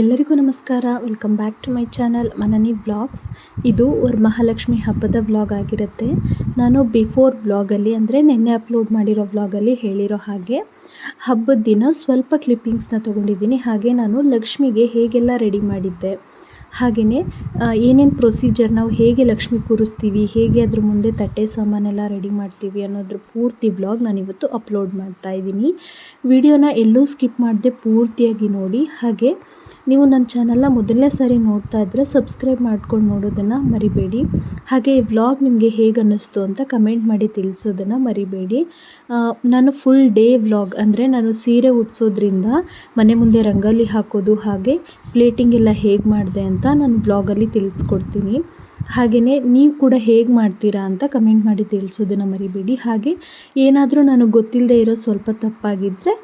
ಎಲ್ಲರಿಗೂ ನಮಸ್ಕಾರ. Welcome back to my channel Manani vlogs ಇದು ವರಮಹಾಲಕ್ಷ್ಮಿ ಹಬ್ಬದ ವ್ಲಾಗ್ ಆಗಿರುತ್ತೆ. ನಾನು ಬಿಫೋರ್ ವ್ಲಾಗಲ್ಲಿ ಅಂದರೆ ನಿನ್ನೆ ಅಪ್ಲೋಡ್ ಮಾಡಿರೋ ವ್ಲಾಗಲ್ಲಿ ಹೇಳಿರೋ ಹಾಗೆ ಹಬ್ಬದ ದಿನ ಸ್ವಲ್ಪ ಕ್ಲಿಪ್ಪಿಂಗ್ಸ್ನ ತೊಗೊಂಡಿದ್ದೀನಿ. ಹಾಗೆ ನಾನು ಲಕ್ಷ್ಮಿಗೆ ಹೇಗೆಲ್ಲ ರೆಡಿ ಮಾಡಿದ್ದೆ. ಹಾಗೆಯೇ ಏನೇನು ಪ್ರೊಸೀಜರ್ ನಾವು ಹೇಗೆ ಲಕ್ಷ್ಮಿ ಕೂರಿಸ್ತೀವಿ, ಹೇಗೆ ಅದ್ರ ಮುಂದೆ ತಟ್ಟೆ ಸಾಮಾನೆಲ್ಲ ರೆಡಿ ಮಾಡ್ತೀವಿ ಅನ್ನೋದ್ರ ಪೂರ್ತಿ ಬ್ಲಾಗ್ ನಾನಿವತ್ತು ಅಪ್ಲೋಡ್ ಮಾಡ್ತಾ ಇದ್ದೀನಿ. ವಿಡಿಯೋನ ಎಲ್ಲೂ ಸ್ಕಿಪ್ ಮಾಡದೆ ಪೂರ್ತಿಯಾಗಿ ನೋಡಿ. ಹಾಗೆ ನೀವು ನನ್ನ ಚಾನಲ್ನ ಮೊದಲನೇ ಸಾರಿ ನೋಡ್ತಾ ಇದ್ದರೆ ಸಬ್ಸ್ಕ್ರೈಬ್ ಮಾಡ್ಕೊಂಡು ನೋಡೋದನ್ನು ಮರಿಬೇಡಿ. ಹಾಗೆ ಈ ವ್ಲಾಗ್ ನಿಮಗೆ ಹೇಗೆ ಅನ್ನಿಸ್ತು ಅಂತ ಕಮೆಂಟ್ ಮಾಡಿ ತಿಳಿಸೋದನ್ನು ಮರಿಬೇಡಿ. ನಾನು ಫುಲ್ ಡೇ ವ್ಲಾಗ್ ಅಂದರೆ ನಾನು ಸೀರೆ ಉಟ್ಸೋದ್ರಿಂದ ಮನೆ ಮುಂದೆ ರಂಗೋಲಿ ಹಾಕೋದು ಹಾಗೆ ಪ್ಲೇಟಿಂಗ್ ಎಲ್ಲ ಹೇಗೆ ಮಾಡಿದೆ ಅಂತ ನಾನು ಬ್ಲಾಗಲ್ಲಿ ತಿಳಿಸ್ಕೊಡ್ತೀನಿ. ಹಾಗೆಯೇ ನೀವು ಕೂಡ ಹೇಗೆ ಮಾಡ್ತೀರಾ ಅಂತ ಕಮೆಂಟ್ ಮಾಡಿ ತಿಳಿಸೋದನ್ನು ಮರಿಬೇಡಿ. ಹಾಗೆ ಏನಾದರೂ ನನಗೆ ಗೊತ್ತಿಲ್ಲದೆ ಇರೋ ಸ್ವಲ್ಪ ತಪ್ಪಾಗಿದ್ದರೆ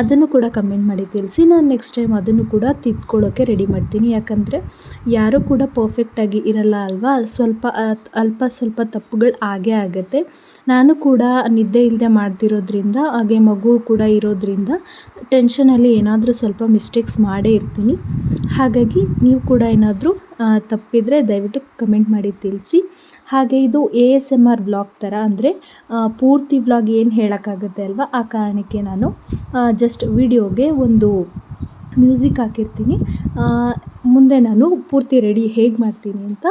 ಅದನ್ನು ಕೂಡ ಕಮೆಂಟ್ ಮಾಡಿ ತಿಳಿಸಿ. ನಾನು ನೆಕ್ಸ್ಟ್ ಟೈಮ್ ಅದನ್ನು ಕೂಡ ತಿದ್ಕೊಳ್ಳೋಕ್ಕೆ ರೆಡಿ ಮಾಡ್ತೀನಿ. ಯಾಕಂದರೆ ಯಾರೂ ಕೂಡ ಪರ್ಫೆಕ್ಟಾಗಿ ಇರಲ್ಲ ಅಲ್ವಾ? ಸ್ವಲ್ಪ ಅಲ್ಪ ಸ್ವಲ್ಪ ತಪ್ಪುಗಳು ಆಗೇ ಆಗುತ್ತೆ. ನಾನು ಕೂಡ ನಿದ್ದೆ ಇಲ್ಲದೆ ಮಾಡ್ತಿರೋದ್ರಿಂದ, ಹಾಗೆ ಮಗು ಕೂಡ ಇರೋದ್ರಿಂದ ಟೆನ್ಷನಲ್ಲಿ ಏನಾದರೂ ಸ್ವಲ್ಪ ಮಿಸ್ಟೇಕ್ಸ್ ಮಾಡೇ ಇರ್ತೀನಿ. ಹಾಗಾಗಿ ನೀವು ಕೂಡ ಏನಾದರೂ ತಪ್ಪಿದರೆ ದಯವಿಟ್ಟು ಕಮೆಂಟ್ ಮಾಡಿ ತಿಳಿಸಿ. ಹಾಗೆ ಇದು A S M R vlog ಥರ ಅಂದರೆ ಪೂರ್ತಿ ವ್ಲಾಗ್ ಏನು ಹೇಳೋಕ್ಕಾಗುತ್ತೆ ಅಲ್ವಾ, ಆ ಕಾರಣಕ್ಕೆ ನಾನು ಜಸ್ಟ್ ವಿಡಿಯೋಗೆ ಒಂದು ಮ್ಯೂಸಿಕ್ ಹಾಕಿರ್ತೀನಿ. ಮುಂದೆ ನಾನು ಪೂರ್ತಿ ರೆಡಿ ಹೇಗೆ ಮಾಡ್ತೀನಿ ಅಂತ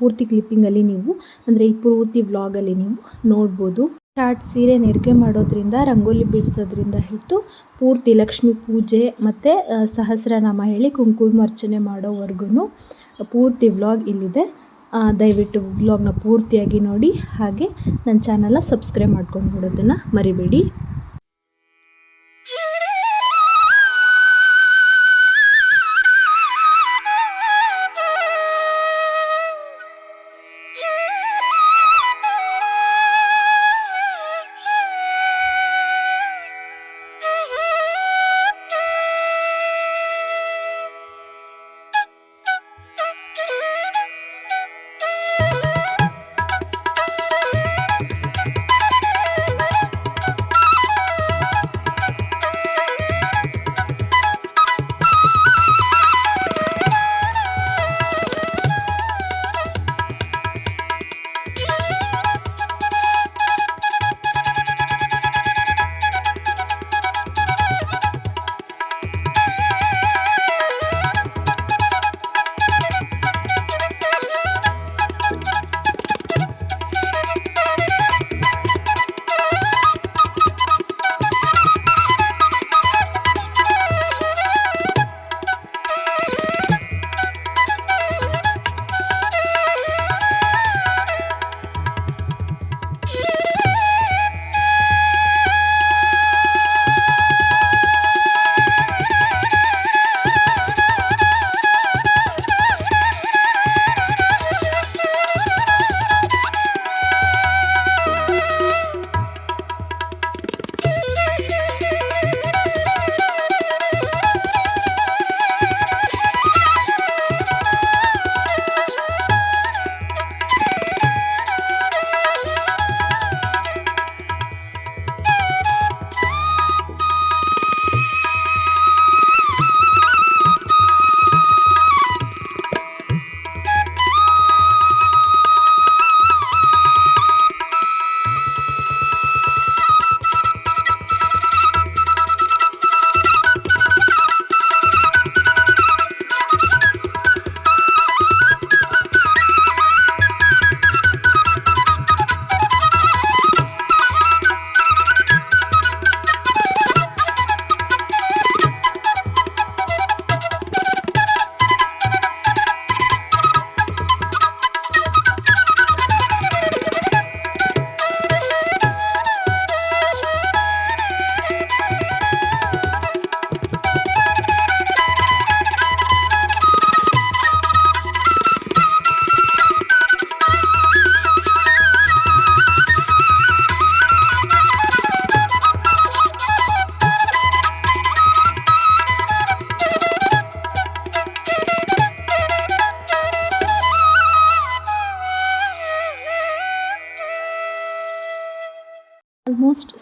ಪೂರ್ತಿ ಕ್ಲಿಪ್ಪಿಂಗಲ್ಲಿ ನೀವು, ಅಂದರೆ ಈ ಪೂರ್ತಿ ವ್ಲಾಗಲ್ಲಿ ನೀವು ನೋಡ್ಬೋದು. ಶಾರ್ಟ್ ಸೀರೆ ನೆರಿಗೆ ಮಾಡೋದ್ರಿಂದ, ರಂಗೋಲಿ ಬಿಡಿಸೋದ್ರಿಂದ ಹಿಡಿದು ಪೂರ್ತಿ ಲಕ್ಷ್ಮಿ ಪೂಜೆ ಮತ್ತು ಸಹಸ್ರನಾಮ ಹೇಳಿ ಕುಂಕುಮಾರ್ಚನೆ ಮಾಡೋವರೆಗೂ ಪೂರ್ತಿ ವ್ಲಾಗ್ ಇಲ್ಲಿದೆ. ದಯವಿಟ್ಟು ವ್ಲಾಗ್ನ ಪೂರ್ತಿಯಾಗಿ ನೋಡಿ, ಹಾಗೆ ನನ್ನ ಚಾನಲ್ನ ಸಬ್ಸ್ಕ್ರೈಬ್ ಮಾಡ್ಕೊಂಡು ಬಿಡೋದನ್ನು ಮರಿಬೇಡಿ.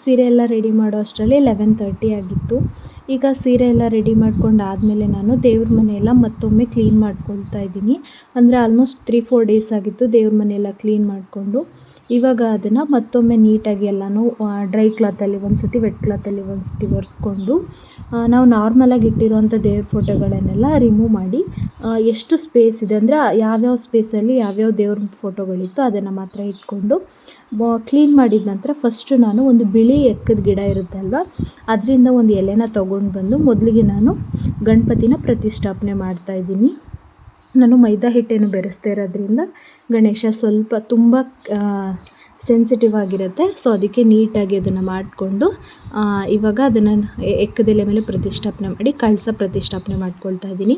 ಸೀರೆ ಎಲ್ಲ ರೆಡಿ ಮಾಡೋ ಅಷ್ಟರಲ್ಲಿ ಲೆವೆನ್ ತರ್ಟಿ ಆಗಿತ್ತು. ಈಗ ಸೀರೆ ಎಲ್ಲ ರೆಡಿ ಮಾಡ್ಕೊಂಡು ಆದಮೇಲೆ ನಾನು ದೇವ್ರ ಮನೆಯೆಲ್ಲ ಮತ್ತೊಮ್ಮೆ ಕ್ಲೀನ್ ಮಾಡ್ಕೊಳ್ತಾ ಇದ್ದೀನಿ. ಅಂದರೆ ಆಲ್ಮೋಸ್ಟ್ ತ್ರೀ ಫೋರ್ ಡೇಸ್ ಆಗಿತ್ತು ದೇವ್ರ ಮನೆಯೆಲ್ಲ ಕ್ಲೀನ್ ಮಾಡಿಕೊಂಡು. ಇವಾಗ ಅದನ್ನು ಮತ್ತೊಮ್ಮೆ ನೀಟಾಗಿ ಎಲ್ಲನೂ ಡ್ರೈ ಕ್ಲಾತಲ್ಲಿ ಒಂದು ಸತಿ ವೆಟ್ ಕ್ಲಾತಲ್ಲಿ ಒಂದು ಸತಿ ಒರೆಸ್ಕೊಂಡು ನಾವು ನಾರ್ಮಲಾಗಿ ಇಟ್ಟಿರೋಂಥ ದೇವ್ರ ಫೋಟೋಗಳನ್ನೆಲ್ಲ ರಿಮೂವ್ ಮಾಡಿ ಎಷ್ಟು ಸ್ಪೇಸ್ ಇದೆ ಅಂದರೆ ಯಾವ್ಯಾವ ಸ್ಪೇಸಲ್ಲಿ ಯಾವ್ಯಾವ ದೇವ್ರ ಫೋಟೋಗಳಿತ್ತು ಅದನ್ನು ಮಾತ್ರ ಇಟ್ಕೊಂಡು ಕ್ಲೀನ್ ಮಾಡಿದ ನಂತರ ಫಸ್ಟು ನಾನು ಒಂದು ಬಿಳಿ ಎಕ್ಕದ ಗಿಡ ಇರುತ್ತಲ್ವ ಅದರಿಂದ ಒಂದು ಎಲೆನ ತೊಗೊಂಡು ಬಂದು ಮೊದಲಿಗೆ ನಾನು ಗಣಪತಿನ ಪ್ರತಿಷ್ಠಾಪನೆ ಮಾಡ್ತಾಯಿದ್ದೀನಿ ನಾನು ಮೈದಾ ಹಿಟ್ಟೇನು ಬೆರೆಸ್ತಾ ಇರೋದ್ರಿಂದ ಗಣೇಶ ಸ್ವಲ್ಪ ತುಂಬ ಸೆನ್ಸಿಟಿವ್ ಆಗಿರುತ್ತೆ. ಸೊ ಅದಕ್ಕೆ ನೀಟಾಗಿ ಅದನ್ನು ಮಾಡಿಕೊಂಡು ಇವಾಗ ಅದನ್ನು ಎಕ್ಕದೆಲೆ ಮೇಲೆ ಪ್ರತಿಷ್ಠಾಪನೆ ಮಾಡಿ, ಕಳಸ ಪ್ರತಿಷ್ಠಾಪನೆ ಮಾಡ್ಕೊಳ್ತಾ ಇದ್ದೀನಿ.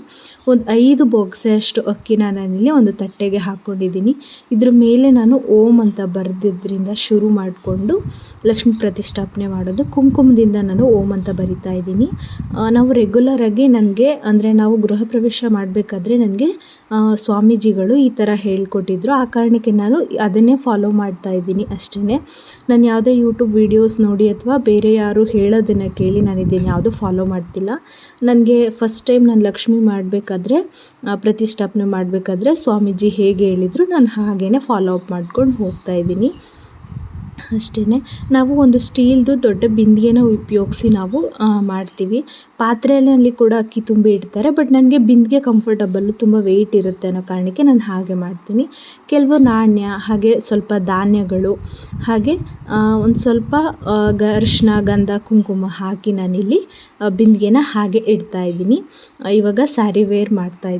ಒಂದು ಐದು ಅಷ್ಟು ಅಕ್ಕಿನ ನಾನಿಲ್ಲಿ ಒಂದು ತಟ್ಟೆಗೆ ಹಾಕ್ಕೊಂಡಿದ್ದೀನಿ ಇದ್ರ ಮೇಲೆ ನಾನು ಓಂ ಅಂತ ಬರೆದಿದ್ದರಿಂದ ಶುರು ಮಾಡಿಕೊಂಡು, ಲಕ್ಷ್ಮಿ ಪ್ರತಿಷ್ಠಾಪನೆ ಮಾಡೋದು, ಕುಂಕುಮದಿಂದ ನಾನು ಓಂ ಅಂತ ಬರಿತಾ ಇದ್ದೀನಿ. ನಾವು ರೆಗ್ಯುಲರಾಗಿ ನನಗೆ, ಅಂದರೆ ನಾವು ಗೃಹ ಪ್ರವೇಶ ಮಾಡಬೇಕಾದ್ರೆ ನನಗೆ ಸ್ವಾಮೀಜಿಗಳು ಈ ಥರ ಹೇಳ್ಕೊಟ್ಟಿದ್ರು. ಆ ಕಾರಣಕ್ಕೆ ನಾನು ಅದನ್ನೇ ಫಾಲೋ ಮಾಡ್ತಾ ಅಷ್ಟೇ ನಾನು ಯಾವುದೇ ಯೂಟ್ಯೂಬ್ ವೀಡಿಯೋಸ್ ನೋಡಿ ಅಥವಾ ಬೇರೆ ಯಾರು ಹೇಳೋದನ್ನು ಕೇಳಿ ನಾನು ಇದನ್ನು ಯಾವುದೂ ಫಾಲೋ ಮಾಡ್ತಿಲ್ಲ. ನನಗೆ ಫಸ್ಟ್ ಟೈಮ್ ನಾನು ಲಕ್ಷ್ಮಿ ಮಾಡಬೇಕಾದ್ರೆ ಪ್ರತಿಷ್ಠಾಪನೆ ಮಾಡಬೇಕಾದ್ರೆ ಸ್ವಾಮೀಜಿ ಹೇಗೆ ಹೇಳಿದರು, ನಾನು ಹಾಗೇ ಫಾಲೋ ಅಪ್ ಮಾಡ್ಕೊಂಡು ಹೋಗ್ತಾ ಇದ್ದೀನಿ. ಅಷ್ಟೇ ನಾವು ಒಂದು ಸ್ಟೀಲ್ದು ದೊಡ್ಡ ಬಿಂದಿಗೆನ ಉಪಯೋಗಿಸಿ ನಾವು ಮಾಡ್ತೀವಿ. ಪಾತ್ರೆಯಲ್ಲಿ ಕೂಡ ಅಕ್ಕಿ ತುಂಬಿ ಇಡ್ತಾರೆ, ಬಟ್ ನನಗೆ ಬಿಂದಿಗೆ ಕಂಫರ್ಟಬಲ್ಲು ತುಂಬ ವೆಯ್ಟ್ ಇರುತ್ತೆ ಅನ್ನೋ ಕಾರಣಕ್ಕೆ ನಾನು ಹಾಗೆ ಮಾಡ್ತೀನಿ. ಕೆಲವು ನಾಣ್ಯ, ಹಾಗೆ ಸ್ವಲ್ಪ ಧಾನ್ಯಗಳು, ಹಾಗೆ ಒಂದು ಸ್ವಲ್ಪ ಅರಿಶಿನ ಗಂಧ, ಕುಂಕುಮ ಹಾಕಿ ನಾನಿಲ್ಲಿ ಬಿಂದಿಗೆನ ಹಾಗೆ ಇಡ್ತಾ ಇದ್ದೀನಿ. ಇವಾಗ ಸ್ಯಾರಿ ವೇರ್ ಮಾಡ್ತಾ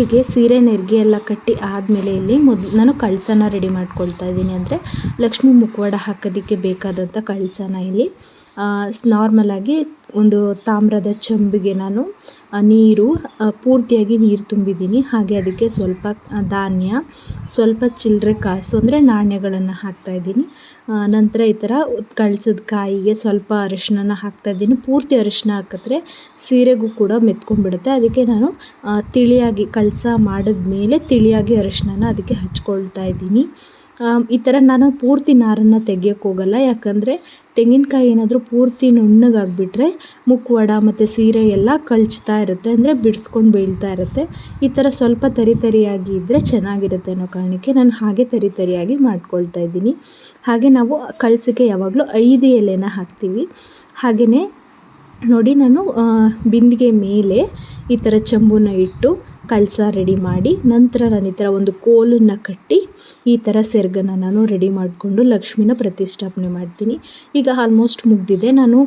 ಬಿಂದಿಗೆಗೆ ಸೀರೆ, ನೆರಿಗೆ ಎಲ್ಲ ಕಟ್ಟಿ ಆದಮೇಲೆ ಇಲ್ಲಿ ಮೊದ್, ನಾನು ಕಳಸನ ರೆಡಿ ಮಾಡ್ಕೊಳ್ತಾ ಇದ್ದೀನಿ. ಅಂದರೆ ಲಕ್ಷ್ಮೀ ಮುಖವಾಡ ಹಾಕೋದಕ್ಕೆ ಬೇಕಾದಂಥ ಕಳಸನ ಇಲ್ಲಿ. ನಾರ್ಮಲಾಗಿ ಒಂದು ತಾಮ್ರದ ಚಂಬಿಗೆ ನಾನು ನೀರು ಪೂರ್ತಿಯಾಗಿ ನೀರು ತುಂಬಿದ್ದೀನಿ. ಹಾಗೆ ಅದಕ್ಕೆ ಸ್ವಲ್ಪ ಧಾನ್ಯ, ಸ್ವಲ್ಪ ಚಿಲ್ಲರೆ ಕಾಸು ಅಂದರೆ ನಾಣ್ಯಗಳನ್ನು ಹಾಕ್ತಾಯಿದ್ದೀನಿ ನಂತರ ಈ ಥರ ಕಳ್ಸದ ಕಾಯಿಗೆ ಸ್ವಲ್ಪ ಅರಿಶಿಣನ ಹಾಕ್ತಾಯಿದ್ದೀನಿ ಪೂರ್ತಿ ಅರಿಶಿನ ಹಾಕಿದ್ರೆ ಸೀರೆಗೂ ಕೂಡ ಮೆತ್ಕೊಂಡ್ಬಿಡುತ್ತೆ. ಅದಕ್ಕೆ ನಾನು ತಿಳಿಯಾಗಿ ಕಳಸ ಮಾಡಿದ್ಮೇಲೆ ತಿಳಿಯಾಗಿ ಅರಿಶಿಣನ ಅದಕ್ಕೆ ಹಚ್ಕೊಳ್ತಾ ಇದ್ದೀನಿ. ಈ ಥರ ನಾನು ಪೂರ್ತಿ ನಾರನ್ನು ತೆಗಿಯೋಕ್ಕೆ ಹೋಗಲ್ಲ. ಯಾಕಂದರೆ ತೆಂಗಿನಕಾಯಿ ಏನಾದರೂ ಪೂರ್ತಿ ನುಣ್ಣಗಾಗಿಬಿಟ್ರೆ ಮುಖವಾಡ ಮತ್ತು ಸೀರೆ ಎಲ್ಲ ಕಳ್ಚ್ತಾ ಇರುತ್ತೆ. ಅಂದರೆ ಬಿಡಿಸ್ಕೊಂಡು ಬೀಳ್ತಾ ಇರುತ್ತೆ. ಈ ಥರ ಸ್ವಲ್ಪ ತರಿ ತರಿಯಾಗಿ ಇದ್ದರೆ ಚೆನ್ನಾಗಿರುತ್ತೆ ಅನ್ನೋ ಕಾರಣಕ್ಕೆ ನಾನು ಹಾಗೆ ತರಿ ತರಿಯಾಗಿ ಮಾಡ್ಕೊಳ್ತಾ ಇದ್ದೀನಿ. ಹಾಗೆ ನಾವು ಕಳ್ಸಕ್ಕೆ ಯಾವಾಗಲೂ ಐದು ಎಲೆನ ಹಾಕ್ತೀವಿ. ಹಾಗೆಯೇ ನೋಡಿ ನಾನು ಬಿಂದಿಗೆ ಮೇಲೆ ಈ ಥರ ಚಂಬೂನ ಇಟ್ಟು ಕಳಸ ರೆಡಿ ಮಾಡಿ, ನಂತರ ನಾನು ಈ ಥರ ಒಂದು ಕೋಲನ್ನು ಕಟ್ಟಿ ಈ ಥರ ಸೆರ್ಗನ್ನ ನಾನು ರೆಡಿ ಮಾಡಿಕೊಂಡು ಲಕ್ಷ್ಮಿನ ಪ್ರತಿಷ್ಠಾಪನೆ ಮಾಡ್ತೀನಿ. ಈಗ ಆಲ್ಮೋಸ್ಟ್ ಮುಗಿದಿದೆ. ನಾನು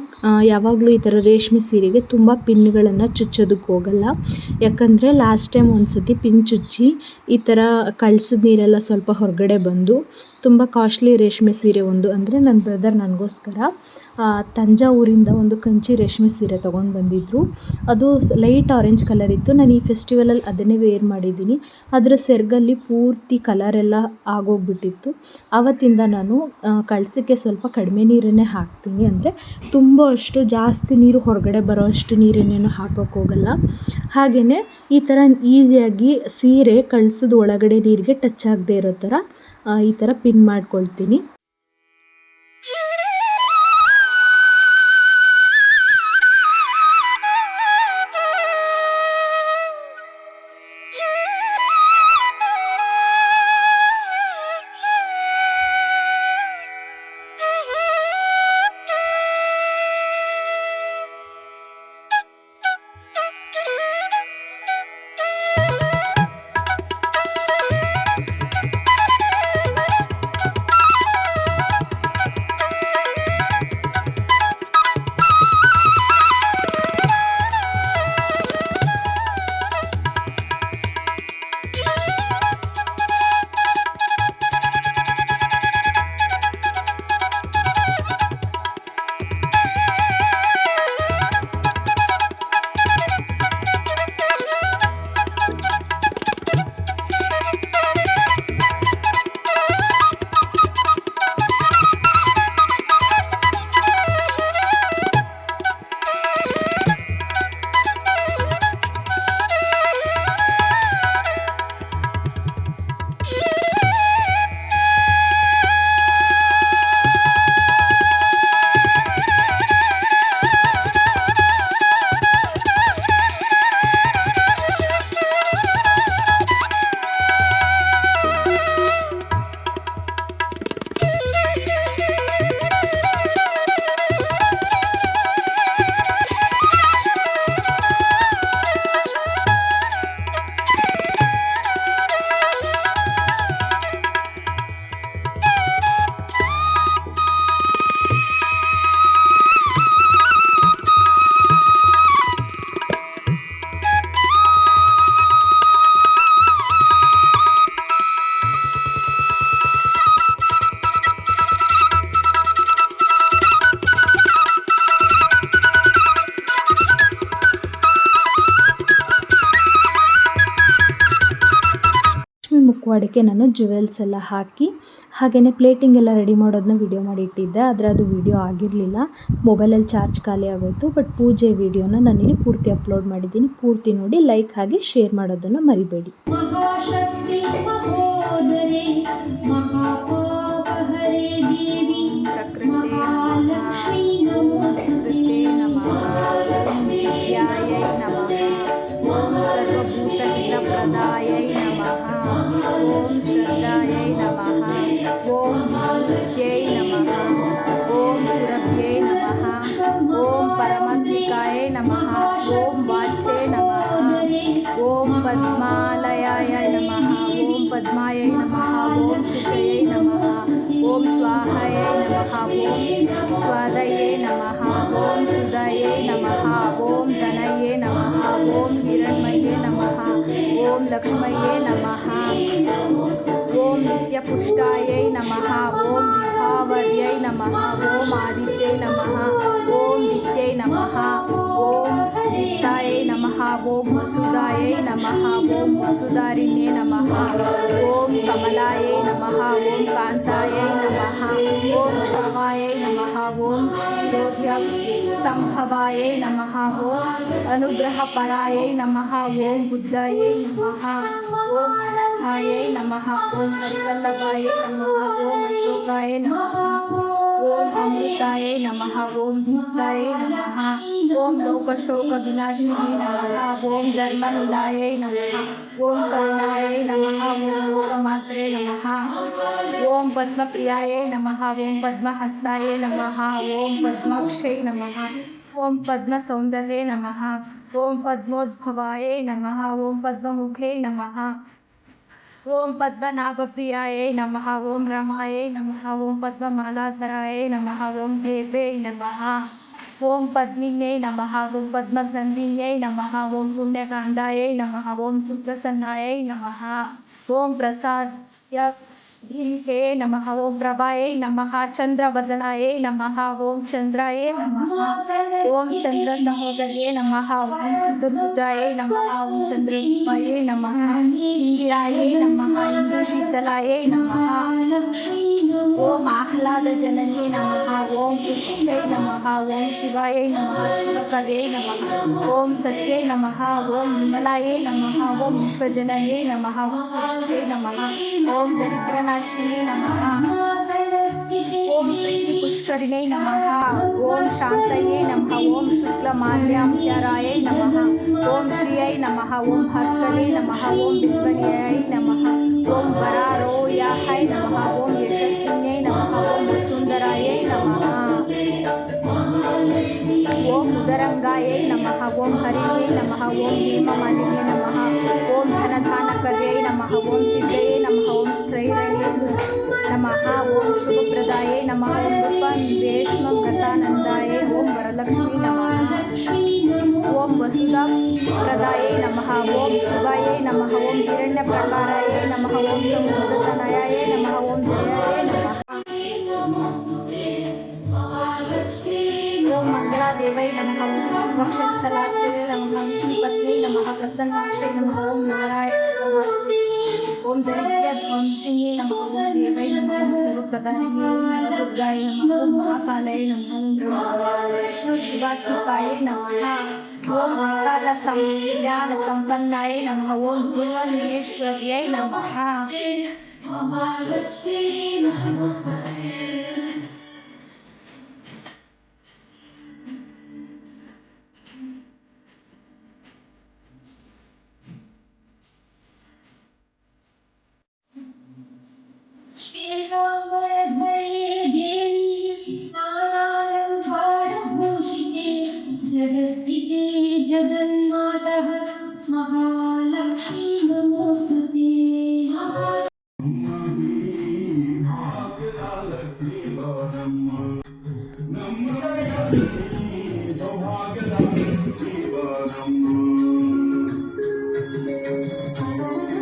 ಯಾವಾಗಲೂ ಈ ಥರ ರೇಷ್ಮೆ ಸೀರೆಗೆ ತುಂಬ ಪಿನ್ಗಳನ್ನು ಚುಚ್ಚೋದಕ್ಕೆ ಹೋಗಲ್ಲ. ಯಾಕಂದರೆ ಲಾಸ್ಟ್ ಟೈಮ್ ಒಂದು ಸತಿ ಪಿನ್ ಚುಚ್ಚಿ ಈ ಥರ ಕಳ್ಸಿದ ನೀರೆಲ್ಲ ಸ್ವಲ್ಪ ಹೊರಗಡೆ ಬಂದು ತುಂಬ ಕಾಸ್ಟ್ಲಿ ರೇಷ್ಮೆ ಸೀರೆ ಒಂದು ಅಂದರೆ ನನ್ನ ಬ್ರದರ್ ನನಗೋಸ್ಕರ ತಂಜಾವೂರಿಂದ ಒಂದು ಕಂಚಿ ರೇಷ್ಮೆ ಸೀರೆ ತೊಗೊಂಡು ಬಂದಿದ್ದರು ಅದು ಲೈಟ್ ಆರೆಂಜ್ ಕಲರ್ ಇತ್ತು. ನಾನು ಈ ಫೆಸ್ಟಿವಲಲ್ಲಿ ಅದನ್ನೇ ವೇರ್ ಮಾಡಿದ್ದೀನಿ. ಅದರ ಸೆರಗಲ್ಲಿ ಪೂರ್ತಿ ಕಲರೆಲ್ಲ ಆಗೋಗ್ಬಿಟ್ಟಿತ್ತು. ಆವತ್ತಿಂದ ನಾನು ಕಳಸಕ್ಕೆ ಸ್ವಲ್ಪ ಕಡಿಮೆ ನೀರನ್ನೇ ಹಾಕ್ತೀನಿ ಅಂದರೆ ತುಂಬ ಅಷ್ಟು ಜಾಸ್ತಿ ನೀರು ಹೊರಗಡೆ ಬರೋ ಅಷ್ಟು ನೀರನ್ನೇನು ಹಾಕೋಕ್ಕೋಗಲ್ಲ ಹಾಗೆಯೇ ಈ ಥರ ಈಸಿಯಾಗಿ ಸೀರೆ ಕಳ್ಸದ ಒಳಗಡೆ ನೀರಿಗೆ ಟಚ್ ಆಗದೆ ಇರೋ ಥರ ಈ ಥರ ಪಿನ್ ಮಾಡ್ಕೊಳ್ತೀನಿ. ಮುಖವಾಡಕ್ಕೆ ನಾನು ಜುವೆಲ್ಸ್ ಎಲ್ಲ ಹಾಕಿ ಹಾಗೆಯೇ ಪ್ಲೇಟಿಂಗ್ ಎಲ್ಲ ರೆಡಿ ಮಾಡೋದನ್ನ ವಿಡಿಯೋ ಮಾಡಿ ಇಟ್ಟಿದ್ದೆ. ಆದರೆ ಅದು ವಿಡಿಯೋ ಆಗಿರಲಿಲ್ಲ. ಮೊಬೈಲಲ್ಲಿ ಚಾರ್ಜ್ ಖಾಲಿ ಆಗೋಯಿತು ಬಟ್ ಪೂಜೆ ವಿಡಿಯೋನ ನಾನಿಲ್ಲಿ ಪೂರ್ತಿ ಅಪ್ಲೋಡ್ ಮಾಡಿದ್ದೀನಿ. ಪೂರ್ತಿ ನೋಡಿ ಲೈಕ್ ಹಾಗೆ ಶೇರ್ ಮಾಡೋದನ್ನು ಮರಿಬೇಡಿ. పద్మాలయాయ నమ ఓం పద్మాయ నమ ఓం శుచయే నమ ఓం స్వాహాయ నమ ఓం స్వాదయే నమ ఓం సుదయే నమ ఓం ధనయే నమ ఓం హిరణ్మయే నమ ఓం లక్ష్మయే నమ ఓం నిత్యపుష్టాయ నమ ఓం విభావర్యై నమ ఓం ఆదిత్యై నమ ఓం నిత్యై నమ ఓం తాయే నమ ఓం వసుదాయే నమ ఓం వసుదారిణ్యే నమ ఓం కమలాయ నమ ఓం కాంతాయ నమ ఓం క్షమాయ నమ ఓం సంభవాయ నమ ఓం అనుగ్రహపరాయ నమ ఓం బుద్ధాయ నమ ఓం నమ ఓం హరివల్లభాయ నమ ఓం అశోకాయ నమ ओम अमृताय नमः ओम दीप्ताय नमः ओम लोकशोक विनाशिने नमः ओम धर्मनिलाय नमः ओम करुणाय नमः ओम लोकमात्रे नमः ओम पद्मप्रियाय नमः ओम पद्महस्ताय नमः ओम पद्माक्षे नमः ओम पद्मसौन्दर्ये नमः ओम पद्मोद्भवाय नमः ओम पद्ममुखे नमः ఓం పద్మనాభప్రియాయ నమ ఓం రమాయ నమ ఓం పద్మమాలాధరాయ నమ ఓం దేవే నమ ఓం పద్మినే నమ ఓం పద్మసంధియై నమ ఓం పుణ్యకాండాయ నమ ఓం సుప్రసన్నాయ నమ ఓం ప్రసాద్య हे नमः ओम प्रभाए नम चंद्र नम नमः ओम चंद्राए ओम चंद्र सहोदये नम ओम चतुर्भुजाय नमः ओम चंद्ररूपाय नमः वीराय नमः इंद्रशीतलाय नमः ओम आह्लाद जनने नमः ओम कृष्णाय नमः ओम शिवाय नमः शिवकवे नमः ओम सत्ये नमः ओम विमलाय नम ओम विश्वजनाय नमः ओम नमः ओम दरिद्रनाय ओम पुष्करिणे नमः ओम शांतये नमः ओम शुक्लमाल्याम्बराय नमः ओम श्रियै नमः ओम हस्तले नमः ओम विश्वन्याय नमः ओम वरारोयाय नमः ओम यशस्विन्यै नमः ओम सुन्दराय नमः ओम उदरंगाय नमः ओम हरिणे नमः ओम भीममणिने नमः ओम धनधानकर्यै नमः ओम सिद्धये नमः ओम त्रैरण्यं नमः ॐ शुभप्रदाये नमः वेष्मव्रतानन्दाय ॐ वरलक्ष्मी नमः ॐ वसुधाप्रदाये नमः ॐ शिवाय नमः ॐ हिरण्यप्रकाराय नमः ॐ संवर्धनाय नमः ॐ जयाय नमः ॐ मङ्गलादेवै नमः वक्षस्थलाय नमः श्रीपत्नी नमः प्रसन्नाक्षे नमः ॐ नारायण नमः ओम दैत्य ओम श्री नमः ओम देवै नमः ओम सर्वप्रकारे नमः दुर्गाय नमः ओम महाकालाय नमः ओम ब्रह्मा शिवात्मकाय नमः ఓం కాల జ్ఞాన సంపన్నాయ నమ ఓం భువనేశ్వర్యై నమ మహాలక్ష్మీ నమస్కారం